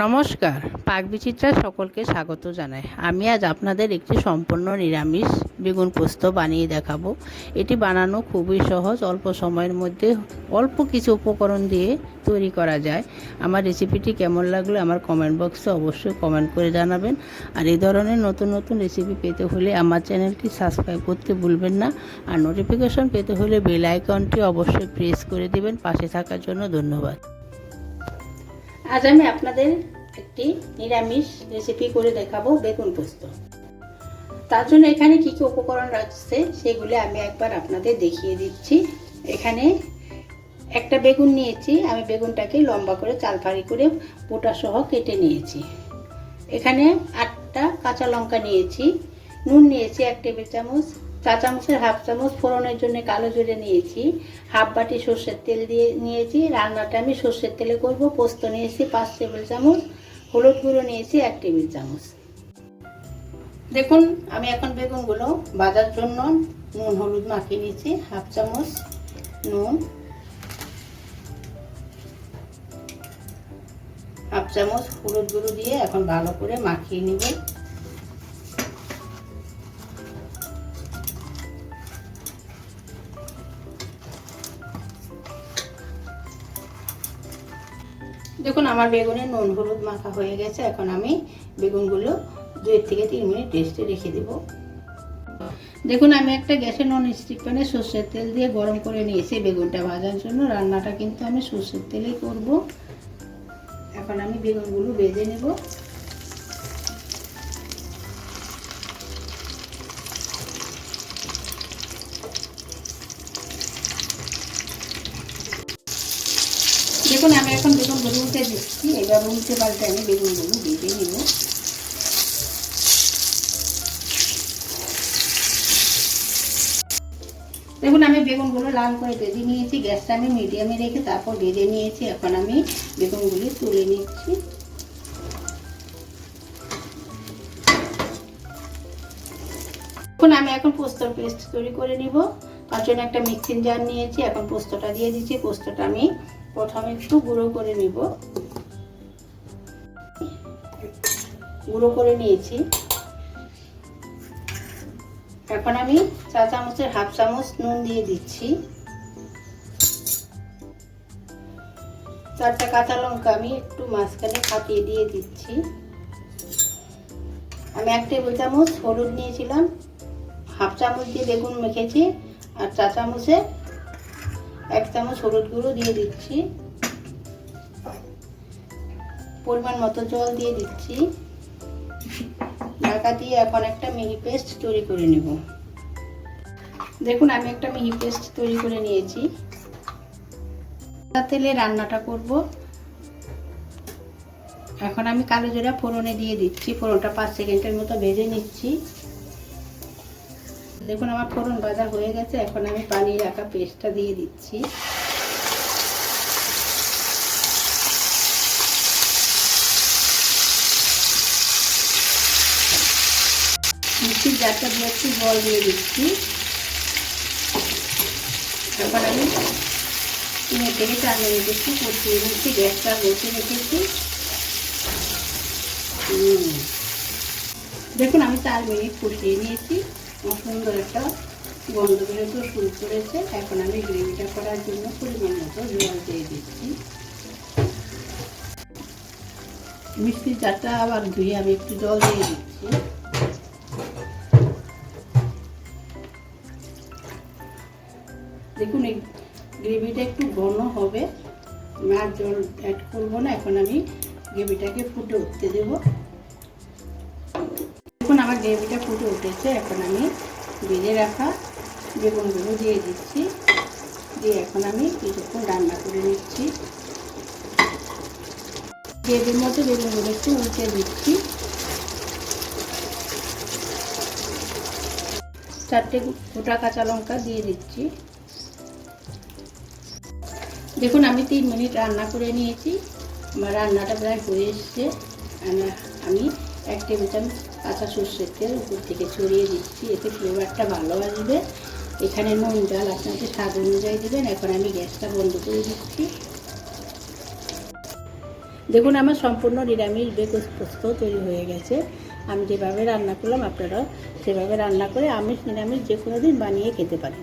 নমস্কার। পাক বিচিত্রা সকলকে স্বাগত জানাই। আমি আজ আপনাদের একটি সম্পূর্ণ নিরামিষ বেগুন পোস্ত বানিয়ে দেখাবো। এটি বানানো খুবই সহজ, অল্প সময়ের মধ্যে অল্প কিছু উপকরণ দিয়ে তৈরি করা যায়। আমার রেসিপিটি কেমন লাগল আমার কমেন্ট বক্সে অবশ্যই কমেন্ট করে জানাবেন। আর এই ধরনের নতুন নতুন রেসিপি পেতে হলে আমার চ্যানেলটি সাবস্ক্রাইব করতে ভুলবেন না। আর নোটিফিকেশন পেতে হলে বেল আইকনটি অবশ্যই প্রেস করে দেবেন। পাশে থাকার জন্য ধন্যবাদ। আজ আমি আপনাদের একটি নিরামিষ রেসিপি করে দেখাবো বেগুন পোস্ত। তার জন্য এখানে কি কি উপকরণ রয়েছে সেগুলি আমি একবার আপনাদের দেখিয়ে দিচ্ছি। এখানে একটা বেগুন নিয়েছি, আমি বেগুনটাকে লম্বা করে চাল ফাড়ি করে পোটা সহ কেটে নিয়েছি। এখানে আটটা কাঁচা লঙ্কা নিয়েছি, নুন নিয়েছি এক টেবিল চামচ চা চামচের হাফ চামচ ফোড়নের জন্য কালো জিরে নিয়েছি, হাফ বাটি সর্ষের তেল দিয়ে নিয়েছি, রান্নাটা আমি সর্ষের তেলে করব, পোস্ত নিয়েছি পাঁচ টেবিল চামচ, হলুদ গুঁড়ো নিয়েছি এক টেবিল চামচ। দেখুন, আমি এখন বেগুনগুলো ভাজার জন্য নুন, হলুদ মাখিয়ে নিয়েছি, হাফ চামচ নুন, হাফ চামচ হলুদ গুঁড়ো দিয়ে এখন ভালো করে মাখিয়ে নিব। দেখুন, আমার বেগুনের নুন হলুদ মাখা হয়ে গেছে। এখন আমি বেগুনগুলো দুই থেকে তিন মিনিট রেস্টে রেখে দেব। দেখুন, আমি একটা গ্যাসে নন স্টিক প্যানে সর্ষের তেল দিয়ে গরম করে নিয়েছি বেগুনটা ভাজার জন্য। রান্নাটা কিন্তু আমি সর্ষের তেলেই করব। এখন আমি বেগুনগুলো বেজে নেব। দেখুন আমি এখন বেগুনগুলো উঠে দিচ্ছি। এবার উল্টে পাল্টে আমি বেগুনগুলো ভেজে নেব। দেখুন, আমি বেগুনগুলো লাল করে ভেজে নিয়েছি। গ্যাসটা আমি মিডিয়ামে রেখে তারপর ভেজে নিয়েছি। এখন আমি বেগুনগুলি তুলে নিচ্ছি। এখন আমি এখন পোস্তর পেস্ট তৈরি করে নিব। তার জন্য একটা মিক্সিং জার নিয়েছি। এখন পোস্তটা দিয়ে দিচ্ছি। পোস্তটা আমি প্রথমে একটু গুঁড়ো করে নিব। গুঁড়ো করে নিয়েছি। এখন আমি চা চামচের হাফ চামচ নুন দিয়ে দিচ্ছি। চারটা কাঁচা লঙ্কা আমি একটু মাঝখানে ফাটিয়ে দিয়ে দিচ্ছি। আমি এক টেবিল চামচ হলুদ নিয়েছিলাম। হাফ চামচ দিয়ে বেগুন মেখেছি আর চা চামচে এক চামচ হলুদ গুঁড়ো দিয়ে দিচ্ছি। পরিমাণ মতো জল দিয়ে দিচ্ছি। ঢাকা দিয়ে এখন একটা মিহি পেস্ট তৈরি করে নেব। দেখুন, আমি একটা মিহি পেস্ট তৈরি করে নিয়েছি। তেলে রান্নাটা করব। এখন আমি কালো জিরা ফোড়নে দিয়ে দিচ্ছি। ফোড়নটা পাঁচ সেকেন্ডের মতো ভেজে নিচ্ছি। দেখুন, আমার ফোড়ন ভাজা হয়ে গেছে। এখন আমি পানি রাখা পেস্টটা দিয়ে দিচ্ছি। মিষ্টির জারটা দিয়ে একটু জল দিয়ে দিচ্ছি। এখন আমি তিন থেকে চার মিনিট একটু কষিয়ে নিচ্ছি, গ্যাসটা বসে রেখেছি। দেখুন, আমি চার মিনিট কষিয়ে নিয়েছি। সুন্দর একটা গন্ধ বেরোতে শুরু করেছে এখন আমি গ্রেভিটা করার জন্য পরিমাণ মতো জল দিয়ে দিচ্ছি। মিষ্টি চারটা আবার ধুয়ে আমি একটু জল দিয়ে দিচ্ছি। দেখুন, এই গ্রেভিটা একটু ঘন হবে। আর জল অ্যাড করব না, এখন আমি গ্রেভিটাকে ফুটে উঠতে দেব। গ্রেভিটা ফুটে উঠেছে, এখন আমি ভেজে রাখা বেগুনগুলো দিয়ে দিচ্ছি। দিয়ে এখন আমি কিছুক্ষণ রান্না করে নিচ্ছি। গ্রেভির মধ্যে বেগুনগুলো একটু উল্টে দিচ্ছি। চারটে গোটা কাঁচা লঙ্কা দিয়ে দিচ্ছি। দেখুন, আমি তিন মিনিট রান্না করে নিয়েছি। আমার রান্নাটা প্রায় হয়ে এসছে। আমি এক টেবিল চামচ কাঁচা সর্ষের তেল উপর থেকে ছড়িয়ে দিচ্ছি, এতে ফ্লেভারটা ভালো আসবে। এখানে নুন, ডাল আপনাকে স্বাদ অনুযায়ী দেবেন। এখন আমি গ্যাসটা বন্ধ করে দিচ্ছি। দেখুন, আমার সম্পূর্ণ নিরামিষ বেগ পোস্ত তৈরি হয়ে গেছে। আমি যেভাবে রান্না করলাম, আপনারাও সেভাবে রান্না করে আমিষ, নিরামিষ যে কোনো দিন বানিয়ে খেতে পারেন।